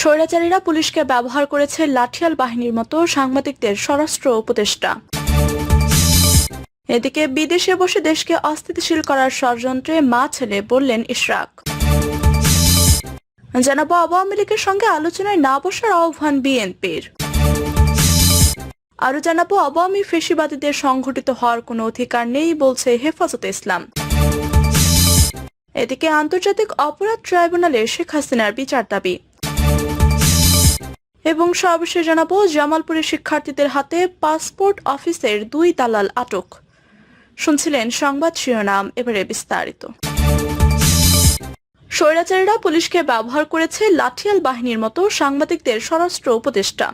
স্বৈরাচারীরা পুলিশকে ব্যবহার করেছে লাঠিয়াল বাহিনীর মতো সাংবাদিকদের স্বরাষ্ট্র উপদেষ্টা। এদিকে বিদেশে বসে দেশকে অস্থিতিশীল করার ষড়যন্ত্রে মা ছেলে বললেন ইশরাক। জানাব আওয়ামী লীগের সঙ্গে আলোচনায় না বসার আহ্বান বিএনপির। আরও জানাব আওয়ামী ফেসিবাদীদের সংঘটিত হওয়ার কোনো অধিকার নেই বলছে হেফাজতে ইসলাম। এদিকে আন্তর্জাতিক অপরাধ ট্রাইব্যুনালে শেখ হাসিনার বিচার দাবি। এবং সর্বশেষ জানাব, জামালপুরের শিক্ষার্থীদের হাতে পাসপোর্ট অফিসের দুই দালাল আটক। শুনছিলেন সংবাদ শিরোনাম, এবারে বিস্তারিত। স্বৈরাচারীরা পুলিশকে ব্যবহার করেছে লাঠিয়াল বাহিনীর মতো সাংবাদিকদের স্বরাষ্ট্র উপদেষ্টা।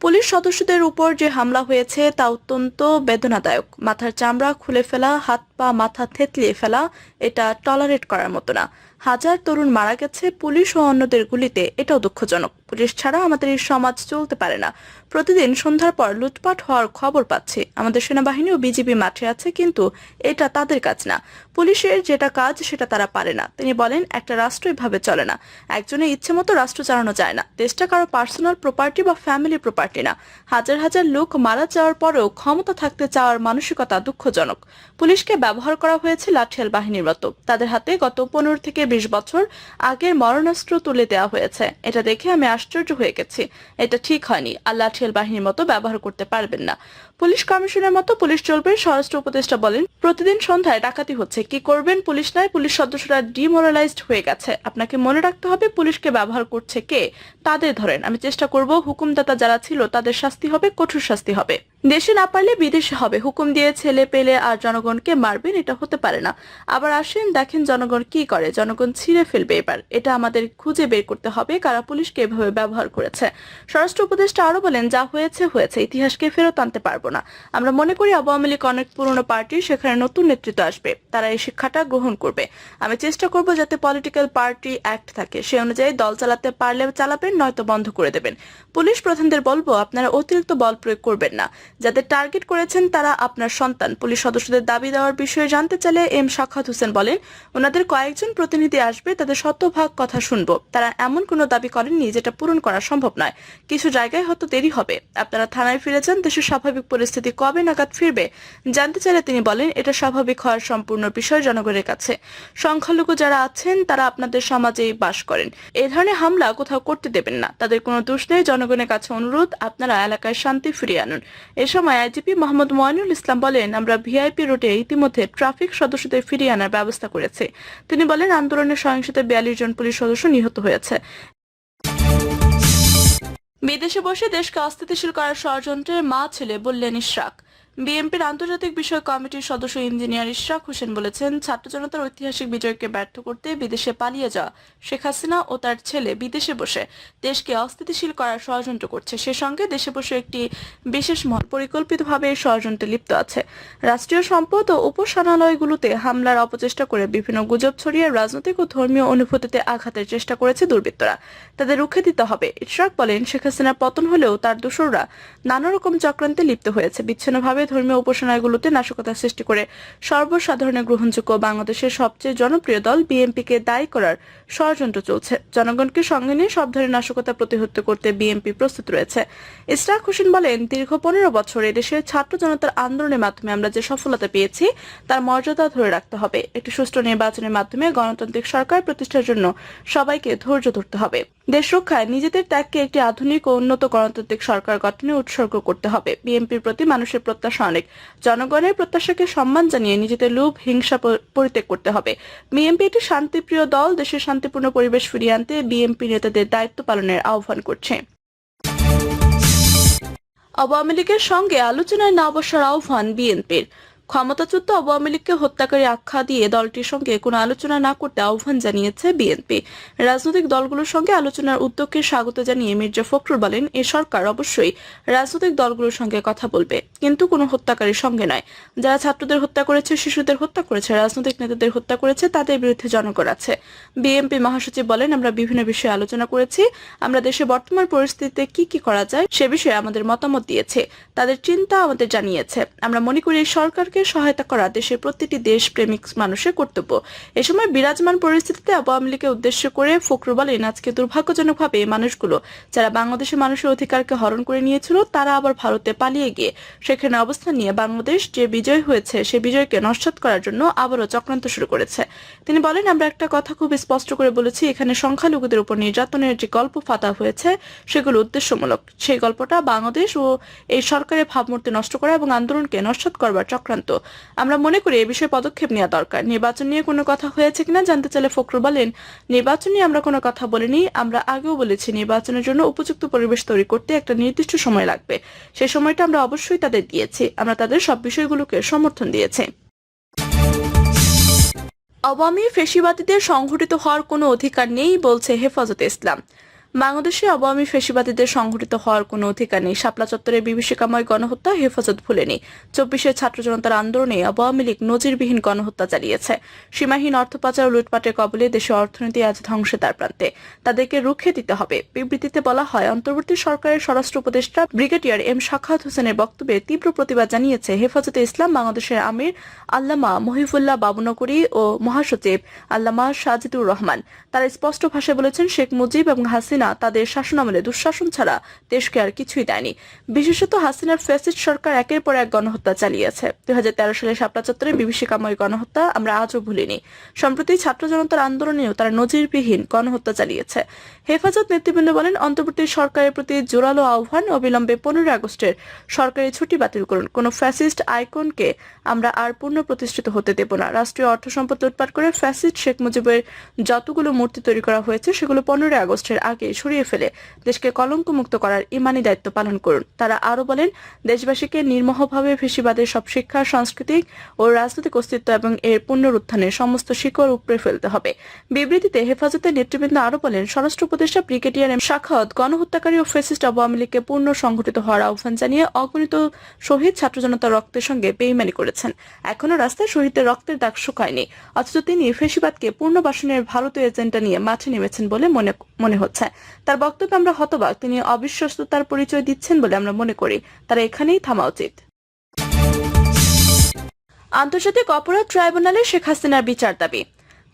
পুলিশ সদস্যদের উপর যে হামলা হয়েছে তা অত্যন্ত বেদনাদায়ক। মাথার চামড়া খুলে ফেলা, হাত পা মাথা থেতলিয়ে ফেলা, এটা টলারেট করার মতো না। হাজার তরুণ মারা গেছে, পুলিশ ও অন্যদের গুলিতে, এটাও দুঃখজনক। পুলিশ ছাড়া আমাদের এই সমাজ চলতে পারে না। প্রতিদিন সন্ধ্যার পর লুটপাট হওয়ার খবর পাচ্ছি। আমাদের সেনাবাহিনী ও বিজিবি মাঠে আছে, কিন্তু এটা তাদের কাজ না। পুলিশের যেটা কাজ, সেটা তারা পারে না। তিনি বলেন, একটা রাষ্ট্র এভাবে চলে না। একজনের ইচ্ছে মতো রাষ্ট্র চালানো যায় না। দেশটা কারও পার্সোনাল প্রপার্টি বা ফ্যামিলি প্রপার্টি না। হাজার হাজার লোক মারা যাওয়ার পরেও ক্ষমতা থাকতে চাওয়ার মানসিকতা দুঃখজনক। পুলিশকে ব্যবহার করা হয়েছে লাঠিয়াল বাহিনীর মতো। তাদের হাতে গত পনেরো থেকে বিশ বছর আগের মরণাস্ত্র তুলে দেওয়া হয়েছে। এটা দেখে আমি আশ্চর্য হয়ে গেছি। এটা ঠিক হয়নি। আর লাঠিয়াল বাহিনীর মতো ব্যবহার করতে পারবেন না। পুলিশ কমিশনের মতো পুলিশ চলবে, স্বরাষ্ট্র উপদেষ্টা বলেন। প্রতিদিন সন্ধ্যায় ডাকাতি হচ্ছে। কি করবেন পুলিশ নয়, পুলিশ সদস্যরা ডিমোরালাইজড হয়ে গেছে। আপনাকে মনে রাখতে হবে পুলিশকে ব্যবহার করছে কে? তাদের ধরেন। আমি চেষ্টা করব হুকুমদাতা যারা ছিল তাদের শাস্তি হবে, কঠোর শাস্তি হবে। দেশে না পারলে বিদেশে হবে। হুকুম দিয়ে ছেলে পেলে আর জনগণকে মারবেন, এটা হতে পারে না। আবার আসেন, দেখেন জনগণ কি করে। জনগণ ছিঁড়ে ফেলবে এবার। এটা আমাদের খুঁজে বের করতে হবে, কারা পুলিশকে এভাবে ব্যবহার করেছে। স্বরাষ্ট্র উপদেষ্টা আরও বলেন, যা হয়েছে হয়েছে। ইতিহাসকে ফেরত আনতে পারব না। আমরা মনে করি আওয়ামী লীগ অনেক পুরনো পার্টি, সেখানে নতুন নেতৃত্ব আসবে। তারা এই শিক্ষাটা গ্রহণ করবে। আমি চেষ্টা করব যাতে পলিটিক্যাল পার্টি অ্যাক্ট থাকে। সে অনুযায়ী দল চালাতে পারলে চালাবেন, নয়তো বন্ধ করে দেবেন। পুলিশ প্রধানদের বলব, আপনারা অতিরিক্ত বল প্রয়োগ করবেন না। যাদের টার্গেট করেছেন তারা আপনার সন্তান। পুলিশ সদস্যদের দাবি দেওয়ার বিষয়ে জানতে চাইলে এম সাখাত হোসেন বলেন, ওনাদের কয়েকজন প্রতিনিধি আসবে, তাদের শতভাগ কথা শুনব। তারা এমন কোনো দাবি করেননি যেটা পূরণ করা সম্ভব নয়। কিছু জায়গায় হয়তো দেরি হবে। আপনারা থানায় ফিরে যান, দেশের স্বাভাবিক পরিস্থিতি কবে নাগাদ ফিরবে জানতে চাইলে তিনি বলেন, এটা স্বাভাবিক হওয়ার সম্পূর্ণ বিষয় জনগণের কাছে। সংখ্যালঘু যারা আছেন, তারা আপনাদের সমাজেই বাস করেন। এ ধরনের হামলা কোথাও করতে দেবেন না। তাদের কোনো দোষ নেই। জনগণের কাছে অনুরোধ, আপনারা এলাকায় শান্তি ফিরিয়ে আনুন। এ সময় আইজিপি মোহাম্মদ ময়নুল ইসলাম বলেন, আমরা ভিআইপি রুটে ইতিমধ্যে ট্রাফিক সদস্যদের ফিরিয়ে আনার ব্যবস্থা করেছি। তিনি বলেন আন্দোলনের সহিংসতায় বিয়াল্লিশ জন পুলিশ সদস্য নিহত হয়েছে। বিদেশে বসে দেশকে অস্থিতিশীল করার ষড়যন্ত্রের মা ছেলে বললেন, ইশরাক। বিএনপির আন্তর্জাতিক বিষয় কমিটির সদস্য ইঞ্জিনিয়ার ইশরাক হোসেন বলেছেন, ছাত্র জনতার ঐতিহাসিক বিজয়কে ব্যর্থ করতে বিদেশে পালিয়ে যাওয়া শেখ হাসিনা ও তার ছেলে বিদেশে বসে দেশকে অস্থিতিশীল করার ষড়যন্ত্র করছে। সে সঙ্গে দেশে বসে একটি বিশেষ মহল পরিকল্পিতভাবে ষড়যন্ত্রে লিপ্ত আছে। রাষ্ট্রীয় সম্পদ ও উপাসনালয়গুলোতে হামলার অপচেষ্টা করে বিভিন্ন গুজব ছড়িয়ে রাজনৈতিক ও ধর্মীয় অনুভূতিতে আঘাতের চেষ্টা করেছে দুর্বৃত্তরা। তাদের রুখে দিতে হবে। ইশরাক বলেন, শেখ হাসিনার পতন হলেও তার দোসররা নানা রকম চক্রান্তে লিপ্ত হয়েছে। বিচ্ছিন্নভাবে ধর্মীয় উপাসনাগুলোতে নাশকতা সৃষ্টি করে সর্বসাধারণের গ্রহণযোগ্য বাংলাদেশের সবচেয়ে জনপ্রিয় দল বিএনপিকে দায়ী করার ষড়যন্ত্র চলছে। জনগণকে সঙ্গে নিয়ে সব ধরনের নাশকতা প্রতিহত করতে বিএনপি প্রস্তুত রয়েছে। ইসরাক হোসেন বলেন, দীর্ঘ পনেরো বছর এদেশের ছাত্র জনতার আন্দোলনের মাধ্যমে আমরা যে সফলতা পেয়েছি, তার মর্যাদা ধরে রাখতে হবে। একটি সুষ্ঠু নির্বাচনের মাধ্যমে গণতান্ত্রিক সরকার প্রতিষ্ঠার জন্য সবাইকে ধৈর্য ধরতে হবে। দেশ রক্ষায় নিজেদের ত্যাগকে একটি আধুনিক ও উন্নত গণতান্ত্রিক সরকার গঠনে উৎসর্গ করতে হবে। বিএনপির প্রতি মানুষের প্রত্যাশা অনেক জনগণের প্রত্যাশাকে সম্মান জানিয়ে নিজেদের লোভ, হিংসা পরিত্যাগ করতে হবে। বিএনপি একটি শান্তিপ্রিয় দল, দেশের শান্তিপূর্ণ পরিবেশ ফিরিয়ে আনতে বিএনপি নেতাদের দায়িত্ব পালনের আহ্বান করছে। আওয়ামী লীগের সঙ্গে আলোচনায় না বসার আহ্বান বিএনপির। ক্ষমতাচ্যুত আওয়ামী লীগকে হত্যাকারী আখ্যা দিয়ে দলটির সঙ্গে কোনো আলোচনা না করতে আহ্বান জানিয়েছে বিএনপি। রাজনৈতিক দলগুলোর সঙ্গে আলোচনার উদ্যোগকে স্বাগত জানিয়ে মির্জা ফখরুল বলেন, এ সরকার অবশ্যই রাজনৈতিক দলগুলোর সঙ্গে কথা বলবে, কিন্তু কোনো হত্যাকারীর সঙ্গে নয়। যারা ছাত্রদের হত্যা করেছে, শিশুদের হত্যা করেছে, রাজনৈতিক নেতাদের হত্যা করেছে, তাদের বিরুদ্ধে জনগণ আছে। বিএনপি মহাসচিব বলেন, আমরা বিভিন্ন বিষয়ে আলোচনা করেছি। আমরা দেশে বর্তমান পরিস্থিতিতে কি কি করা যায়, সে বিষয়ে আমাদের মতামত দিয়েছে। তাদের চিন্তা আমাদের জানিয়েছে। আমরা মনে করি এই সরকারকে আন্দোলনকে সহায়তা করা দেশের প্রতিটি দেশ প্রেমিক মানুষের কর্তব্য। এ সময় বিরাজমান পরিস্থিতিতে আওয়ামী লীগকে উদ্দেশ্য করে ফখরু বলেন আজকে দুর্ভাগ্যজনকভাবে এই মানুষগুলো, যারা বাংলাদেশের মানুষের অধিকারকে হরণ করে নিয়েছিল, তারা আবার ভারতে পালিয়ে গিয়ে সেখানে অবস্থান নিয়ে বাংলাদেশ যে বিজয় হয়েছে, সে বিজয়কে নস্বাত করার জন্য আবারও চক্রান্ত শুরু করেছে। তিনি বলেন, আমরা একটা কথা খুব স্পষ্ট করে বলেছি, এখানে সংখ্যালঘুদের উপর নির্যাতনের যে গল্প ফাতা হয়েছে, সেগুলো উদ্দেশ্যমূলক। সেই গল্পটা বাংলাদেশ ও এই সরকারের ভাবমূর্তি নষ্ট করা এবং আন্দোলনকে নস্বাত করবার চক্রান্ত আমরা মনে করি এ বিষয়ে পদক্ষেপ নেওয়া দরকার। নির্বাচন নিয়ে কোনো কথা হয়েছে কিনা জানতে চাইলে ফখরু বলেন, নির্বাচন নিয়ে আমরা কোনো কথা বলিনি, আমরা আগেও বলেছি নির্বাচনের জন্য উপযুক্ত পরিবেশ তৈরি করতে একটা নির্দিষ্ট সময় লাগবে। সেই সময়টা আমরা অবশ্যই তাদের দিয়েছি। আমরা তাদের সব বিষয়গুলোকে সমর্থন দিয়েছি। আওয়ামী ফেসিবাদীদের সংঘটিত হওয়ার কোনো অধিকার নেই, বলছে হেফাজতে ইসলাম। বাংলাদেশে আওয়ামী ফেসিবাদীদের সংঘটিত হওয়ার কোনো অধিকার নেই। শাপলা চত্বরে বিভীষিকাময় গণহত্যা, হেফাজত ভুলেনি। চব্বিশের ছাত্র জনতার আন্দোলনে আওয়ামী লীগ নজিরবিহীন গণহত্যা চালিয়েছে। সীমাহীন অর্থ পাচার ও লুটপাটের কবলে দেশের অর্থনীতি আজ ধ্বংসে তার প্রান্তে। তাদেরকে রুখে দিতে হবে। বিবৃতিতে বলা হয়, অন্তর্বর্তী সরকারের স্বরাষ্ট্র উপদেষ্টা ব্রিগেডিয়ার এম শাখাত হোসেনের বক্তব্যে তীব্র প্রতিবাদ জানিয়েছে হেফাজতে ইসলাম, বাংলাদেশের আমির আল্লামা মহিফুল্লাহ বাবুনগরী ও মহাসচিব আল্লামা সাজিদুর রহমান। তারা স্পষ্ট ভাষায় বলেছেন, শেখ মুজিব এবং হাসিনা তাদের শাসনামলে দুঃশাসন ছাড়া দেশকে আর কিছুই দেয়নি। বিশেষত হাসিনার ফ্যাসিস্ট সরকার একের পর এক গণহত্যা চালিয়েছে। দুই সালে শাপলা চত্বরে বিভীষিকাময় গণহত্যা আমরা আজও ভুলিনি। সম্প্রতি ছাত্র জনতার আন্দোলনেও তারা নজিরবিহীন গণহত্যা চালিয়েছে। হেফাজত নেতৃবৃন্দ বলেন, অন্তর্বর্তী সরকারের প্রতি জোরালো আহ্বান অবিলম্বে পনেরোই আগস্টের সরকারি ছুটি বাতিল করুন। কোন ফ্যাসিস্ট আইকনকে আমরা আর পূর্ণ প্রতিষ্ঠিত হতে দেব না। রাষ্ট্রীয় অর্থ সম্পদ লুটপাট করে ফ্যাসিস্ট শেখ মুজিবের যতগুলো মূর্তি তৈরি করা হয়েছে, সেগুলো পনেরোই আগস্টের আগে সরিয়ে ফেলে দেশকে কলঙ্কমুক্ত করার ইমানি দায়িত্ব পালন করুন। তারা আরও বলেন, দেশবাসীকে নির্মহভাবে ফেসিবাদের সব শিক্ষা, সাংস্কৃতিক ও রাজনৈতিক অস্তিত্ব এবং এর পুনরুত্থানের সমস্ত শিকড় উপড়ে ফেলতে হবে। বিবৃতিতে হেফাজতের নেতৃবৃন্দ আরও বলেন, স্বরাষ্ট্র উপদেষ্টা ব্রিগেডিয়ার এম শাখাত গণহত্যাকারী ও ফেসিস্ট আওয়ামী লীগকে পূর্ণ সংগঠিত হওয়ার আহ্বান জানিয়ে অগণিত শহীদ ছাত্র জনতার রক্তের সঙ্গে বেইমানি করেছেন। এখনও রাস্তায় শহীদদের রক্তের দাগ শুকায়নি। অথচ তিনি ফেসিবাদকে পূর্ণবাসনের ভারতীয় এজেন্ডা নিয়ে মাঠে নেমেছেন বলে মনে মনে হচ্ছে। তার বক্তব্যে আমরা হতবাক। তিনি অবিশ্বস্ততার পরিচয় দিচ্ছেন বলে আমরা মনে করি। তারা এখানেই থামা উচিত। আন্তর্জাতিক অপরাধ ট্রাইব্যুনালে শেখ হাসিনার বিচার দাবি।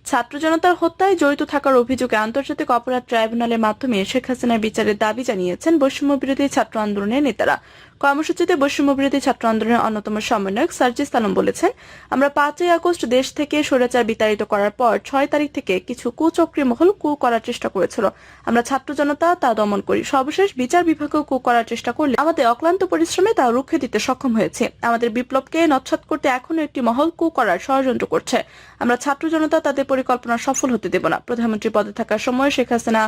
ছাত্র জনতার হত্যায় জড়িত থাকার অভিযোগে আন্তর্জাতিক অপরাধ ট্রাইব্যুনালের মাধ্যমে শেখ হাসিনার বিচারের দাবি জানিয়েছেন বৈষম্য বিরোধী ছাত্র আন্দোলনের নেতারা। কর্মসূচিতে বৈষম্য বিরোধী ছাত্র আন্দোলনের অন্যতম সমন্বয়ক সার্জিস আলম বলেছেন, আমরা পাঁচই আগস্ট দেশ থেকে স্বৈরাচার বিতাড়িত করার পর ছয় তারিখ থেকে কিছু কুচক্রী মহল কু করার চেষ্টা করেছিল। আমরা ছাত্র জনতা তা দমন করি। সর্বশেষ বিচার বিভাগেও কু করার চেষ্টা করলে আমাদের অক্লান্ত পরিশ্রমে তা রুখে দিতে সক্ষম হয়েছে। আমাদের বিপ্লবকে নচ্ছাত করতে এখনও একটি মহল কু করার ষড়যন্ত্র করছে। আমরা ছাত্র জনতা তাদের পরিকল্পনা সফল হতে দেব না। প্রধানমন্ত্রী পদে থাকার সময় শেখ হাসিনা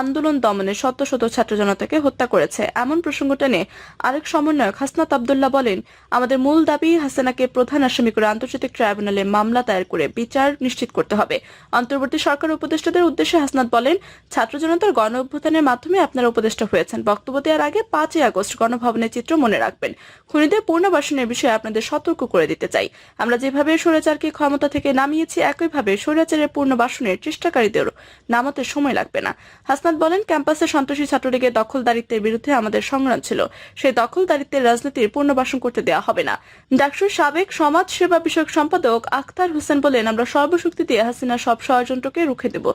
আন্দোলন দমনে শত শত ছাত্র জনতাকে হত্যা করেছে। এমন প্রসঙ্গটা নিয়ে আরেক সমন্বয়ক হাসনাত আবদুল্লাহ বলেন, আমাদের মূল দাবি হাসিনাকে প্রধান আসামি করে আন্তর্জাতিক ট্রাইব্যুনালে মামলা দায়ের করে বিচার নিশ্চিত করতে হবে। অন্তর্বর্তী সরকার উপদেষ্টাদের উদ্দেশ্যে হাসনাত বলেন, ছাত্র জনতার গণ অভ্যুত্থানের মাধ্যমে আপনারা উপদেষ্টা হয়েছেন। বক্তব্য দেওয়ার আগে পাঁচই আগস্ট গণভবনের চিত্র মনে রাখবেন। খুনিদের পুনর্বাসনের বিষয়ে আপনাদের সতর্ক করে দিতে চাই। আমরা যেভাবে স্বৈরাচারকে ক্ষমতা থেকে নামিয়েছি, একইভাবে স্বৈরাচারের পুনর্বাসনের চেষ্টাকারীদেরও নামাতে সময় লাগবে না। হাসনাত বলেন, ক্যাম্পাসে সন্ত্রাসী ছাত্রলীগের দখলদারিত্বের বিরুদ্ধে আমাদের সংগ্রাম ছিল। সেই দখলদারিত্বের রাজনীতির পুনর্বাসন করতে দেওয়া হবে না। ডাকসুর সাবেক সমাজ সেবা বিষয়ক সম্পাদক আখতার হোসেন বলেন, আমরা সর্বশক্তি দিয়ে হাসিনা সব ষড়যন্ত্রকে রুখে দেব।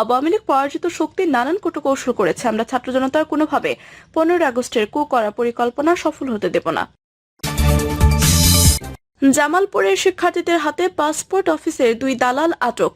আওয়ামী লীগ পরাজিত শক্তির নানান কৌশল করেছে। আমরা ছাত্র জনতার কোনোভাবে পনেরোই আগস্টের কু করা পরিকল্পনা সফল হতে দেব না। জামালপুরের শিক্ষার্থীদের হাতে পাসপোর্ট অফিসের দুই দালাল আটক।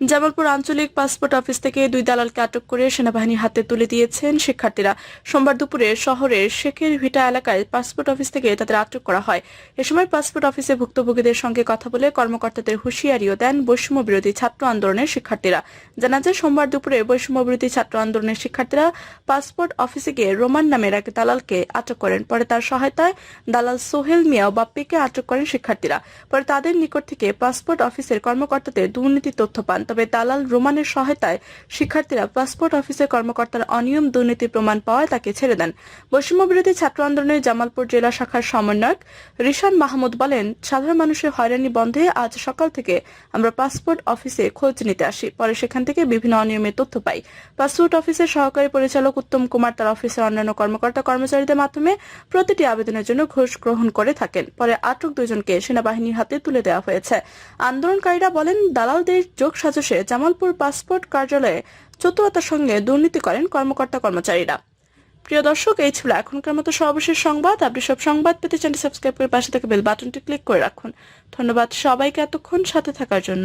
জামালপুর আঞ্চলিক পাসপোর্ট অফিস থেকে দুই দালালকে আটক করে সেনাবাহিনীর হাতে তুলে দিয়েছেন শিক্ষার্থীরা। সোমবার দুপুরে শহরের শেখের ভিটা এলাকায় পাসপোর্ট অফিস থেকে তাদের আটক করা হয়। এ সময় পাসপোর্ট অফিসে ভুক্তভোগীদের সঙ্গে কথা বলে কর্মকর্তাদের হুঁশিয়ারিও দেন বৈষম্য বিরোধী ছাত্র আন্দোলনের শিক্ষার্থীরা। জানা যায়, সোমবার দুপুরে বৈষম্য বিরোধী ছাত্র আন্দোলনের শিক্ষার্থীরা পাসপোর্ট অফিসে গিয়ে রোমান নামের এক দালালকে আটক করেন। পরে তার সহায়তায় দালাল সোহেল মিয়া বাপ্পিকে আটক করেন শিক্ষার্থীরা। পরে তাদের নিকট থেকে পাসপোর্ট অফিসের কর্মকর্তাদের দুর্নীতি তথ্য পান। তবে দালাল রোমানের সহায়তায় শিক্ষার্থীরা পাসপোর্ট অফিসের কর্মকর্তার অনিয়ম দুর্নীতি প্রমাণ পাওয়ায় তাকে ছেড়ে দেন। বৈষম্য বিরোধী ছাত্র আন্দোলনের জামালপুর জেলা শাখার সমন্বয়ক রিশান মাহমুদ বলেন, সাধারণ মানুষের হয়রানি বন্ধে আজ সকাল থেকে আমরা পাসপোর্ট অফিসে খোঁজ নিতে আসি। পরে সেখান থেকে বিভিন্ন অনিয়মের তথ্য পাই। পাসপোর্ট অফিসের সহকারী পরিচালক উত্তম কুমার তার অফিসের অন্যান্য কর্মকর্তা কর্মচারীদের মাধ্যমে প্রতিটি আবেদনের জন্য ঘুষ গ্রহণ করে থাকেন। পরে আটক দুজনকে সেনাবাহিনীর হাতে তুলে দেওয়া হয়েছে। আন্দোলনকারীরা বলেন, দালালদের যোগ সাজসে জামালপুর পাসপোর্ট কার্যালয়ে চতুরতার সঙ্গে দুর্নীতি করেন কর্মকর্তা কর্মচারীরা। প্রিয় দর্শক, এই ছিল এখনকার মতো সর্বশেষ সংবাদ। আপনি সব সংবাদ পেতে চ্যানেল সাবস্ক্রাইব করে পাশে থেকে বেল বাটনটি ক্লিক করে রাখুন। ধন্যবাদ সবাইকে এতক্ষণ সাথে থাকার জন্য।